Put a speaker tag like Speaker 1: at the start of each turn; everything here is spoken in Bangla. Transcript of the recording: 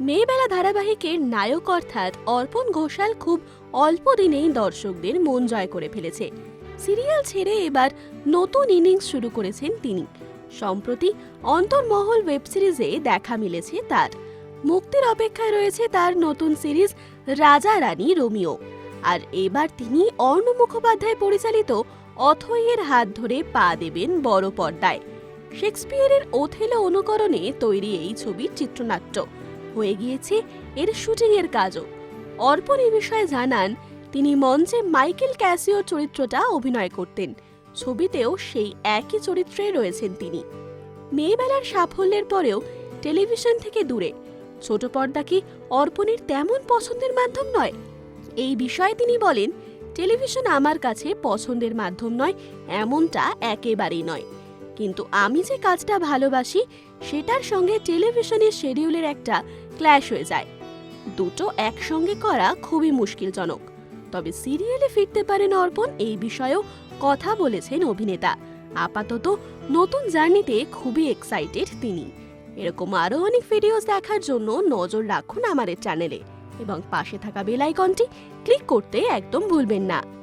Speaker 1: মেয়েবেলা ধারাবাহিকের নায়ক অর্থাৎ অর্পণ ঘোষাল খুব অল্প দিনেই দর্শকদের মন জয় করে ফেলেছে। সিরিয়াল ছেড়ে এবার নতুন ইনিংস শুরু করেছেন তিনি। সম্প্রতি অন্তর্মহল ওয়েব সিরিজে দেখা মিলেছে তার। মুক্তির অপেক্ষায় রয়েছে তার নতুন সিরিজ রাজা রানী রোমিও। আর এবার তিনি অর্ণ মুখোপাধ্যায় পরিচালিত অথইয়ের হাত ধরে পা দেবেন বড় পর্দায়। শেক্সপিয়ারের ওথেলো অনুকরণে তৈরি এই ছবির চিত্রনাট্য। হয়ে গিয়েছে এর শুটিংয়ের কাজও। অর্পণ এ বিষয়ে জানান, তিনি মঞ্চে মাইকেল ক্যাসিওর চরিত্রটা অভিনয় করতেন। ছবিতেও সেই একই চরিত্রে রয়েছেন তিনি। মেয়েবেলার সাফল্যের পরেও টেলিভিশন থেকে দূরে। ছোট পর্দা কি অর্পণের তেমন পছন্দের মাধ্যম নয়? এই বিষয়ে তিনি বলেন, টেলিভিশন আমার কাছে পছন্দের মাধ্যম নয়, এমনটা একেবারেই নয়। কিন্তু আমি যে কাজটা ভালোবাসি, সেটার সঙ্গে টেলিভিশনের শিডিউলের একটা ক্ল্যাশ হয়ে যায়। দুটো একসঙ্গে করা খুবই মুশকিলজনক। তবে সিরিয়ালে ফিরতে পারেন অর্পণ এই বিষয়েও কথা বলেছেন অভিনেতা। আপাতত নতুন জার্নিতে খুবই এক্সাইটেড তিনি। এরকম আরও অনেক ভিডিওস দেখার জন্য নজর রাখুন আমাদের চ্যানেলে এবং পাশে থাকা বেল আইকনটি ক্লিক করতে একদম ভুলবেন না।